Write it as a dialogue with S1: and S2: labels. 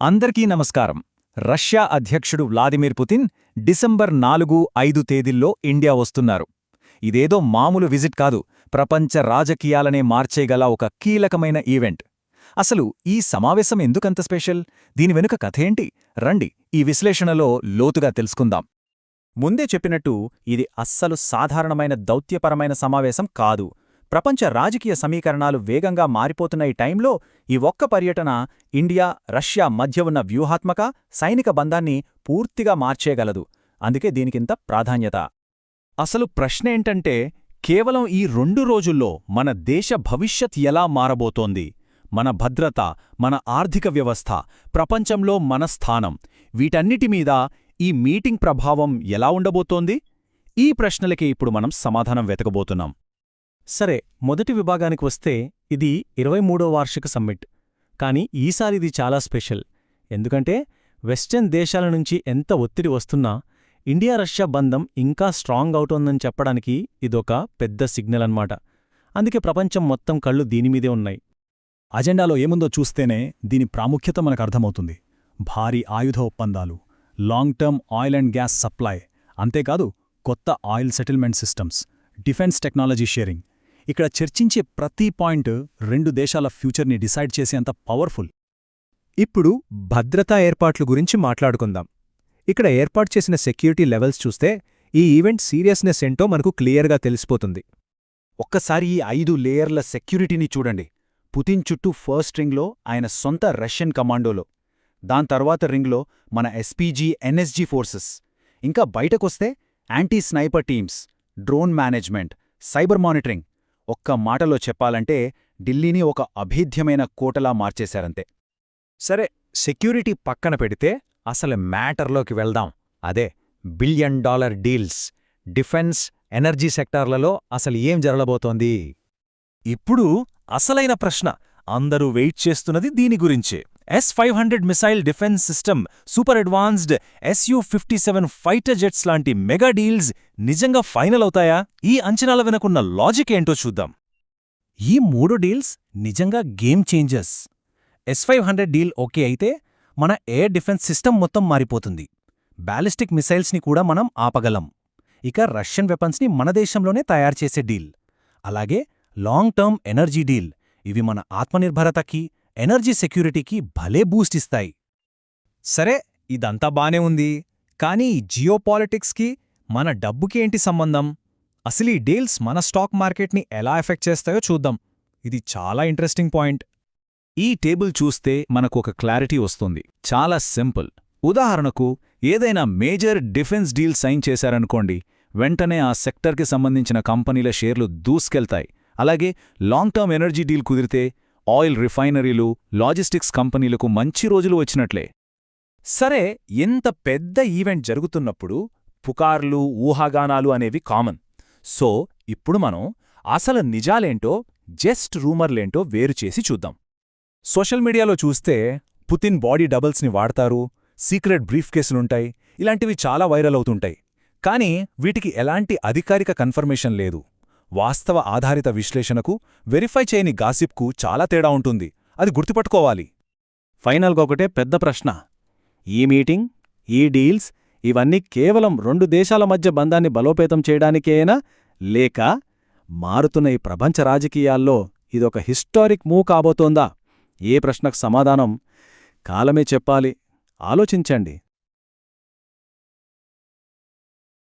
S1: అందరికీ నమస్కారం. రష్యా అధ్యక్షుడు వ్లాదిమిర్ పుతిన్ డిసెంబర్ నాలుగు ఐదు తేదీల్లో ఇండియా వస్తున్నారు. ఇదేదో మామూలు విజిట్ కాదు ప్రపంచ రాజకీయాలనే మార్చేగల ఒక కీలకమైన ఈవెంట్. అసలు ఈ సమావేశం ఎందుకంత స్పెషల్? దీని వెనుక కథేంటి రండి ఈ విశ్లేషణలో లోతుగా తెలుసుకుందాం.
S2: ముందే చెప్పినట్టు ఇది అస్సలు సాధారణమైన దౌత్యపరమైన సమావేశం కాదు. ప్రపంచ రాజకీయ సమీకరణాలు వేగంగా మారిపోతున్న ఈ టైంలో ఈ ఒక్క పర్యటన ఇండియా రష్యా మధ్య ఉన్న వ్యూహాత్మక సైనిక బంధాన్ని పూర్తిగా మార్చేయగలదు. అందుకే దీనికింత ప్రాధాన్యత. అసలు ప్రశ్నేంటంటే కేవలం ఈ రెండు రోజుల్లో మన దేశ భవిష్యత్ ఎలా మారబోతోంది? మన భద్రత మన ఆర్థిక వ్యవస్థ ప్రపంచంలో మన స్థానం వీటన్నిటి మీద ఈ మీటింగ్ ప్రభావం ఎలా ఉండబోతోంది? ఈ ప్రశ్నలకి ఇప్పుడు మనం సమాధానం వెతకబోతున్నాం.
S3: సరే మొదటి విభాగానికి వస్తే ఇది ఇరవై మూడో వార్షిక సమ్మిట్. కానీ ఈసారి ఇది చాలా స్పెషల్. ఎందుకంటే వెస్టర్న్ దేశాల నుంచి ఎంత ఒత్తిడి వస్తున్నా ఇండియా రష్యా బంధం ఇంకా స్ట్రాంగ్ అవుతోందని చెప్పడానికి ఇదొక పెద్ద సిగ్నల్ అన్నమాట. అందుకే ప్రపంచం మొత్తం కళ్ళు దీనిమీదే ఉన్నాయి.
S4: అజెండాలో ఏముందో చూస్తేనే దీని ప్రాముఖ్యత మనకు అర్థమవుతుంది. భారీ ఆయుధ ఒప్పందాలు long term oil and gas supply అంతేకాదు కొత్త oil settlement systems defence technology sharing ఇక్కడ చర్చించే ప్రతి పాయింట్ రెండు దేశాల ఫ్యూచర్ని డిసైడ్ చేసేంత పవర్ఫుల్.
S5: ఇప్పుడు భద్రతా ఏర్పాట్ల గురించి మాట్లాడుకుందాం. ఇక్కడ ఏర్పాటు చేసిన సెక్యూరిటీ లెవెల్స్ చూస్తే ఈ ఈవెంట్ సీరియస్నెస్ ఏంటో మనకు క్లియర్గా తెలిసిపోతుంది.
S2: ఒక్కసారి ఈ ఐదు లేయర్ల సెక్యూరిటీని చూడండి. పుతిన్ చుట్టూ ఫస్ట్ రింగ్లో ఆయన సొంత రష్యన్ కమాండోలో. దాని తర్వాత రింగ్లో మన ఎస్పీజీ ఎన్ఎస్జీ ఫోర్సెస్. ఇంకా బయటకొస్తే anti sniper teams drone management cyber monitoring ఒక్క మాటలో చెప్పాలంటే ఢిల్లీని ఒక అభేద్యమైన కోటలా మార్చేశారంతే.
S5: సరే సెక్యూరిటీ పక్కన పెడితే అసలు మ్యాటర్లోకి వెళ్దాం. అదే billion dollar deals. Defence energy సెక్టార్లలో అసలు ఏం జరగబోతోంది?
S3: ఇప్పుడు అసలైన ప్రశ్న. అందరూ వెయిట్ చేస్తున్నది దీని గురించే. S five hundred missile defence system super advanced SU fifty seven fighter jets లాంటి మెగా డీల్స్ నిజంగా ఫైనల్ అవుతాయా? ఈ అంచనాల వెనుకున్న లాజిక్ ఏంటో చూద్దాం. ఈ మూడు డీల్స్ నిజంగా game changers S five hundred deal okay అయితే మన ఎయిర్ డిఫెన్స్ సిస్టమ్ మొత్తం మారిపోతుంది. బ్యాలిస్టిక్ మిసైల్స్ని కూడా మనం ఆపగలం. ఇక రష్యన్ వెపన్స్ని మన దేశంలోనే తయారు చేసే డీల్ అలాగే లాంగ్ టర్మ్ ఎనర్జీ డీల్ ఇవి మన ఆత్మనిర్భరతకి ఎనర్జీ సెక్యూరిటీకి భలే బూస్ట్ ఇస్తాయి.
S5: సరే ఇదంతా బానే ఉంది. కానీ ఈ జియోపాలిటిక్స్కి మన డబ్బుకి ఏంటి సంబంధం? అసలు ఈ డీల్స్ మన స్టాక్ మార్కెట్ని ఎలా ఎఫెక్ట్ చేస్తాయో చూద్దాం. ఇది చాలా ఇంట్రెస్టింగ్ పాయింట్.
S1: ఈ టేబుల్ చూస్తే మనకు ఒక క్లారిటీ వస్తుంది. చాలా సింపుల్. ఉదాహరణకు ఏదైనా మేజర్ డిఫెన్స్ డీల్ సైన్ చేశారనుకోండి వెంటనే ఆ సెక్టర్కి సంబంధించిన కంపెనీల షేర్లు దూసుకెళ్తాయి. అలాగే లాంగ్ టర్మ్ ఎనర్జీ డీల్ కుదిరితే ఆయిల్ రిఫైనరీలు లాజిస్టిక్స్ కంపెనీలకు మంచి రోజులు వచ్చినట్లే.
S2: సరే ఎంత పెద్ద ఈవెంట్ జరుగుతున్నప్పుడు పుకార్లు ఊహాగానాలు అనేవి కామన్. సో ఇప్పుడు మనం అసలు నిజాలేంటో జస్ట్ రూమర్లేంటో వేరుచేసి చూద్దాం. సోషల్ మీడియాలో చూస్తే పుతిన్ బాడీ డబల్స్ని వాడతారు సీక్రెట్ బ్రీఫ్ కేసులుంటాయి ఇలాంటివి చాలా వైరల్ అవుతుంటాయి. కానీ వీటికి ఎలాంటి అధికారిక కన్ఫర్మేషన్ లేదు. వాస్తవ ఆధారిత విశ్లేషణకు వెరిఫై చేయని గాసిప్కు చాలా తేడా ఉంటుంది. అది గుర్తుపట్టుకోవాలి.
S3: ఫైనల్గా ఒకటే పెద్ద ప్రశ్న. ఈ మీటింగ్ ఈ డీల్స్ ఇవన్నీ కేవలం రెండు దేశాల మధ్య బంధాన్ని బలోపేతం చేయడానికేనా? లేక మారుతున్న ఈ ప్రపంచ రాజకీయాల్లో ఇదొక హిస్టారిక్ మూవ్ కాబోతోందా? ఏ ప్రశ్నకు సమాధానం? కాలమే చెప్పాలి. ఆలోచించండి.